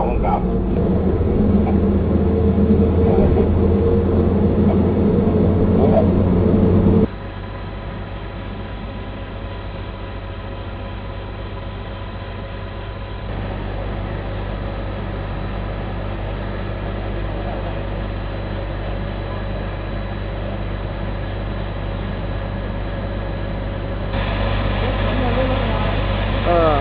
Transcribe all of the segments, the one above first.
ของกลับ เออ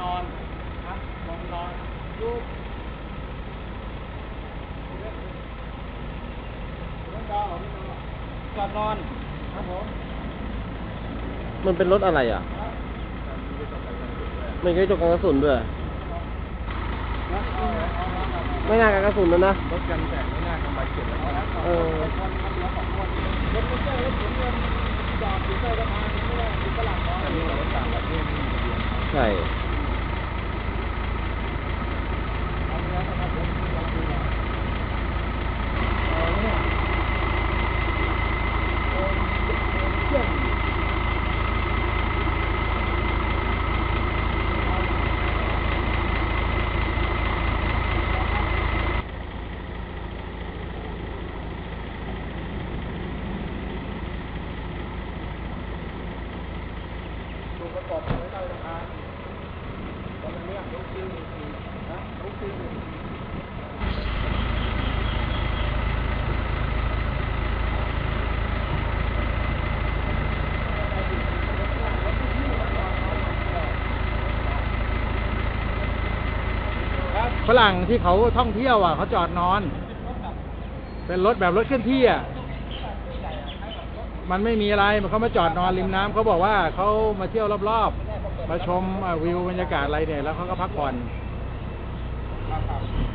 นอนครับนอนนอนลูก จอดนอน ครับผม มันเป็นรถอะไรอะ มันก็จกกันกระสุนด้วย ไม่น่ากันกระสุนแล้วนะ รถกันแตกไม่น่าทำใบเสร็จแล้วนะเออรถไม่ใช่รถผมเงินจอดอยู่ใต้สะพานไม่ได้อยู่ตลาดนอนแต่นี่รถต่างประเทศไม่มีทะเบียนใช่ เอาเนื้อนะครับผมลองดูหน่อยเออเนี่ยโอ้ยเชื่อม ดูประกอบไว้ใต้สะพาตอนนี้เนี่ยลูกซิ่งนะลูกซิ่งฝรั่งที่เขาท่องเที่ยวอะเขาจอดนอน เป็นรถแบบรถเคลื่อนที่อะ มันไม่มีอะไรมันเขามาจอดนอนริมน้ำเขาบอกว่าเขามาเที่ยวรอบๆ มาชมวิวบรรยากาศอะไรเนี่ยแล้วเขาก็พักผ่อน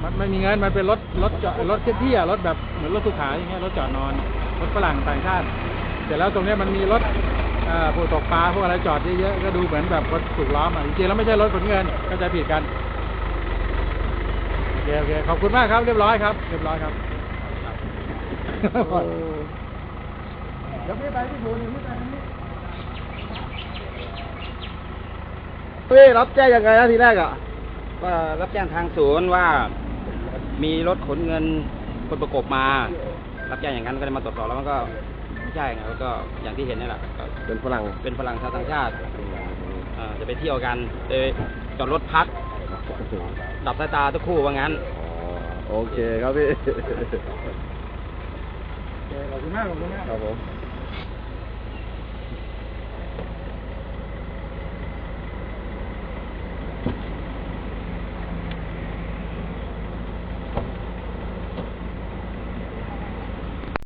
มันไม่มีเงินมันเป็นรถรถจอดรถเที่อะรถแบบเหมือนรถสุขาอย่างเงี้ยรถจอดนอนรถฝรั่งต่างชาติเสร็จแล้วตรงนี้มันมีรถอ่าผู้ตกปลาพวกอะไรจอดเยอะๆก็ดูเหมือนแบบรถถูกล้อมอะจริงๆแล้วไม่ใช่รถขนเงินเข้าใจผิดกันโอเคโอเคขอบคุณมากครับ เรียบร้อยครับ เรียบร้อยครับ ดี๋ยวไม่ไปที่บูนเดี๋ยวไม่ไปที่นี่เฮ้ยรับแจ้งยังไงนะทีแรกอะก็รับแจ้งทางศูนย์ว่า มีรถขนเงินคนประกบมา รับแจ้งอย่างนั้นก็เลยมาตรวจสอบแล้วมันก็ไม่ใช่ไงแล้วก็อย่างที่เห็นนี่แหละก็เป็นฝรั่งเป็นฝรั่งชาวต่างชาติเอ่อจะไปเที่ยวกันเลยจอดรถพัก ดับสายตาทุกคู่ว่างั้น โอเคครับพี่ ขอบคุณมากขอบคุณมากครับผม